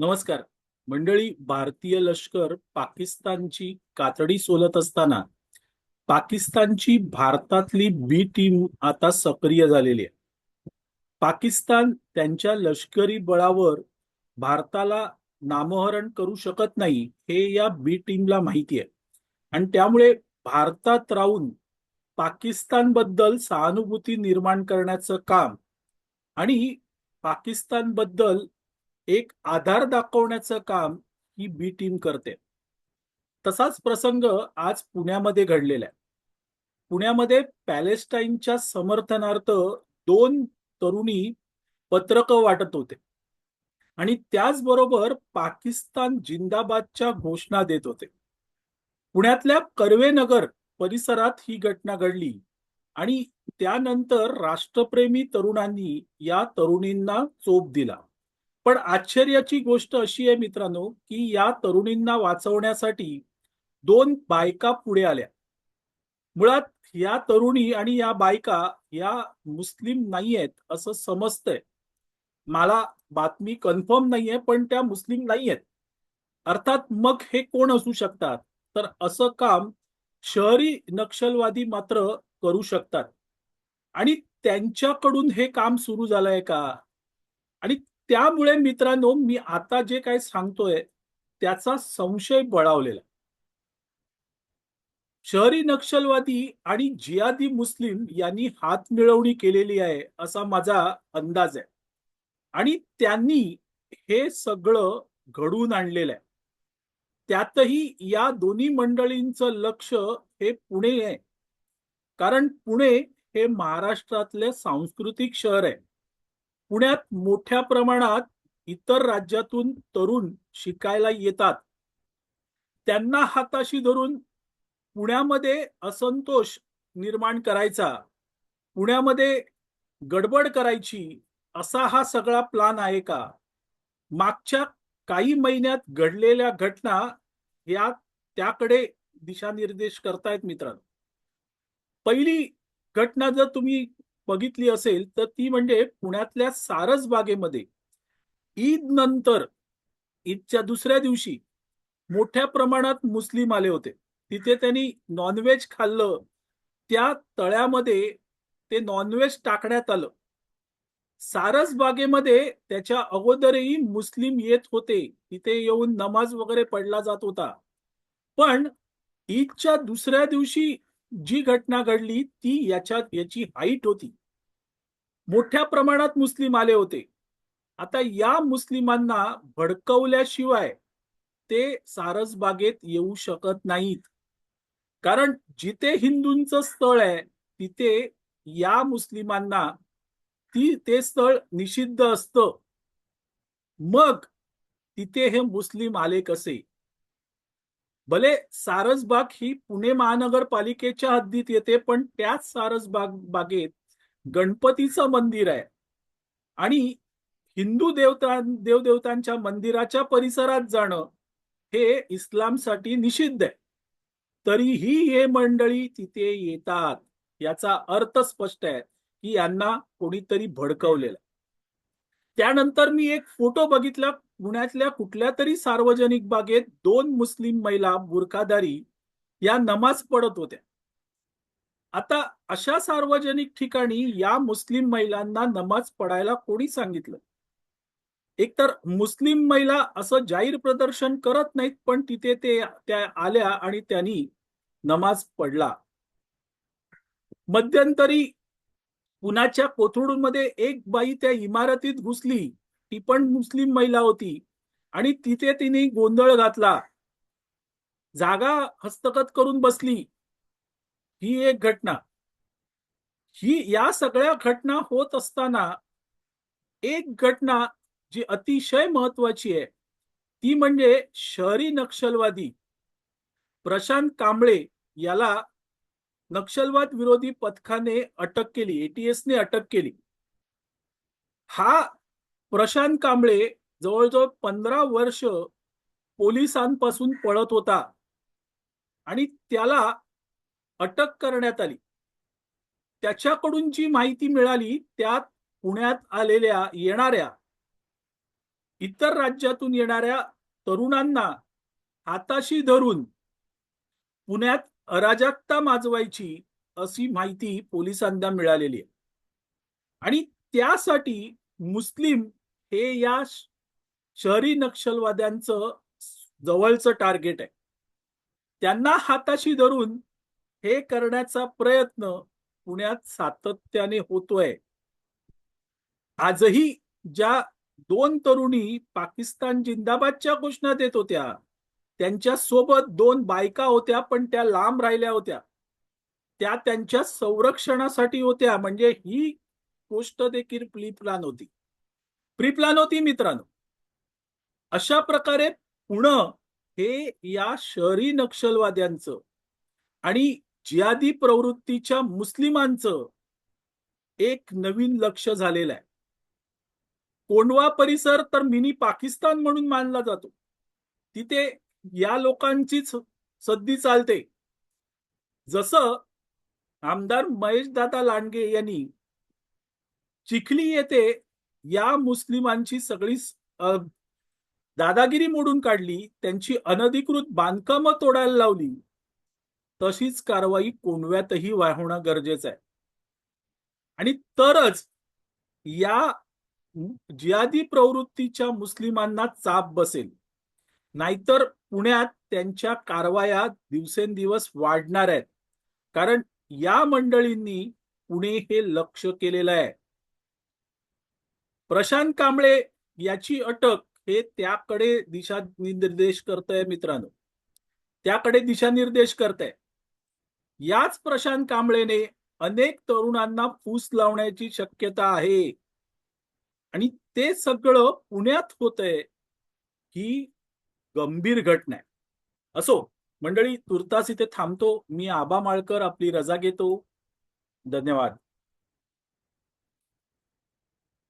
नमस्कार. मंडळी भारतीय लष्कर पाकिस्तानची कातडी सोलत असताना पाकिस्तानची भारतातली बी टीम आता सक्रिय झालेली आहे. पाकिस्तान त्यांच्या लष्करी बळावर भारताला नामहरण करू शकत नाही हे या बी टीमला माहिती आहे. आणि त्यामुळे भारतात राहून पाकिस्तानबद्दल सहानुभूती निर्माण करण्याचं काम आणि पाकिस्तानबद्दल एक आधार दाखवण्याचं काम ही बी टीम करते. तसाच प्रसंग आज पुण्यामध्ये घडलेला आहे. पुण्यामध्ये पॅलेस्टाईनच्या समर्थनार्थ दोन तरुणी पत्रकं वाटत होते. आणि त्याचबरोबर पाकिस्तान जिंदाबादच्या घोषणा देत होते. पुण्यातल्या कर्वेनगर परिसरात ही घटना घडली आणि त्यानंतर राष्ट्रप्रेमी तरुणांनी या तरुणींना चोप दिला. पण आश्चर्याची गोष्ट अशी आहे मित्रांनो की या तरुणींना वाचवण्यासाठी दोन बायका पुढे आल्या. मुळात या तरुणी आणि या बायका या मुस्लिम नाही आहेत असं समजतंय. मला बातमी कन्फर्म नाहीये पण त्या मुस्लिम नाही आहेत अर्थात मग हे कोण असू शकतात? तर असं काम शहरी नक्षलवादी मात्र करू शकतात. आणि त्यांच्याकडून हे काम सुरू झालंय का? आणि त्यामुळे मित्रांनो मी आता जे काय सांगतोय त्याचा संशय बळावलेला. शहरी नक्षलवादी आणि जियादी मुस्लिम यांनी हात मिळवणी केलेली आहे असा माझा अंदाज आहे. आणि त्यांनी हे सगळं घडवून आणलेलं आहे. त्यातही या दोन्ही मंडळींचं लक्ष हे पुणे आहे. कारण पुणे हे महाराष्ट्रातले सांस्कृतिक शहर आहे. पुण्यात मोठ्या प्रमाणात इतर राज्यातून तरुण शिकायला येतात. त्यांना हाताशी धरून पुण्यामध्ये असंतोष निर्माण करायचा पुण्यामध्ये गडबड करायची असा हा सगळा प्लान आहे का? मागच्या काही महिन्यात घडलेल्या घटना या त्याकडे दिशानिर्देश करतायत मित्रांनो. पहिली घटना जर तुम्ही बघितली असेल तर ती म्हणजे पुण्यातल्या सारस बागेमध्ये ईद नंतर ईदच्या दुसऱ्या दिवशी मोठ्या प्रमाणात मुस्लिम आले होते. तिथे त्यांनी नॉनव्हेज खाल्लं. त्या तळ्यामध्ये ते नॉनव्हेज टाकण्यात आलं. सारस बागेमध्ये त्याच्या अगोदरही मुस्लिम येत होते. तिथे येऊन नमाज वगैरे पडला जात होता. पण ईदच्या दुसऱ्या दिवशी जी घटना घडली ती याच्यात याची हाईट होती. मोठ्या प्रमाणात मुस्लिम आले होते. आता या मुस्लिमांना भडकवल्याशिवाय ते सारसबागेत येऊ शकत नाहीत. कारण जिथे हिंदूंचं स्थळ आहे तिथे या मुस्लिमांना ती ते स्थळ निषिद्ध असतं. मग तिथे हे मुस्लिम आले कसे? भले सारसबाग ही पुणे महानगरपालिकेच्या हद्दीत येते पण त्याच सारसबाग बागेत गणपतीचं मंदिर आहे. आणि हिंदू देवता देवदेवतांच्या मंदिराच्या परिसरात जाणं हे इस्लामसाठी निषिद्ध आहे. तरीही हे मंडळी तिथे येतात याचा अर्थ स्पष्ट आहे की यांना कोणीतरी भडकवलेलं त्यानंतर मी एक फोटो बघितला पुण्यातल्या कुठल्या तरी सार्वजनिक बागेत दोन मुस्लिम महिला बुरखादारी या नमाज पडत होत्या. आता अशा सार्वजनिक ठिकाणी या मुस्लिम महिलांना नमाज पडायला कोणी सांगितलं? एकतर मुस्लिम महिला असं जाहीर प्रदर्शन करत नाहीत पण तिथे ते त्या आल्या आणि त्यांनी नमाज पडला मध्यंतरी पुण्याच्या कोथरूडमध्ये एक बाई त्या इमारतीत घुसली. ती पण मुस्लिम महिला होती आणि तिथे तिने गोंधळ घातला. जागा हस्तगत करून बसली. ही एक घटना. ही या सगळ्या घटना होत असताना एक घटना जी अतिशय महत्वाची आहे ती म्हणजे शहरी नक्षलवादी प्रशांत कांबळे याला नक्षलवाद विरोधी पथकाने अटक केली एटीएसने अटक केली. हा प्रशांत कांबळे जवळजवळ पंधरा वर्ष पोलिसांपासून पळत होता आणि त्याला अटक करण्यात आली. त्याच्याकडून जी माहिती मिळाली त्यात पुण्यात आलेल्या येणाऱ्या इतर राज्यातून येणाऱ्या तरुणांना हाताशी धरून पुण्यात अराजकता माजवायची अशी माहिती पोलिसांना मिळालेली आहे. आणि त्यासाठी मुस्लिम हे या शहरी नक्षलवाद्यांचं जवळचं टार्गेट आहे. त्यांना हाताशी धरून हे करण्याचा प्रयत्न पुण्यात सातत्याने होतोय. आजही ज्या दोन तरुणी पाकिस्तान जिंदाबादच्या घोषणा देत होत्या त्यांच्यासोबत दोन बायका होत्या पण त्या लांब राहिल्या होत्या. त्या त्यांच्या संरक्षणासाठी होत्या म्हणजे ही गोष्ट देखील प्री प्लॅन होती. प्री प्लॅन होती मित्रांनो. अशा प्रकारे पुणं हे या शहरी नक्षलवाद्यांचं आणि जियादी प्रवृत्तीच्या मुस्लिमांचं एक नवीन लक्ष झालेलं आहे. कोंडवा परिसर तर मिनी पाकिस्तान म्हणून मानला जातो. तिथे या लोकांचीच सद्दी चालते. जसं आमदार महेशदादा लांडगे यांनी चिखली येथे या मुस्लिमांची सगळी दादागिरी मोडून काढली त्यांची अनधिकृत बांधकामं तोडायला लावली. तशीच कारवाई कोंडव्यातही वा- होणं गरजेचं आहे. आणि तरच या जियादी प्रवृत्तीच्या मुस्लिमांना चाप बसेल. नाहीतर पुण्यात त्यांच्या कारवाया दिवसेंदिवस वाढणार आहेत. कारण या मंडळींनी पुणे हे लक्ष केलेलं आहे. प्रशांत कांबळे याची अटक हे त्याकडे दिशा निर्देश करत आहे मित्रांनो. त्याकडे दिशानिर्देश करत आहे याच प्रशांत कांबळेने अनेक तरुणांना फूस लावण्याची शक्यता आहे. आणि ते सगळं पुण्यात होतंय ही गंभीर घटना आहे. असो मंडळी तुर्तास इथे थांबतो. मी आबा माळकर आपली रजा घेतो. धन्यवाद.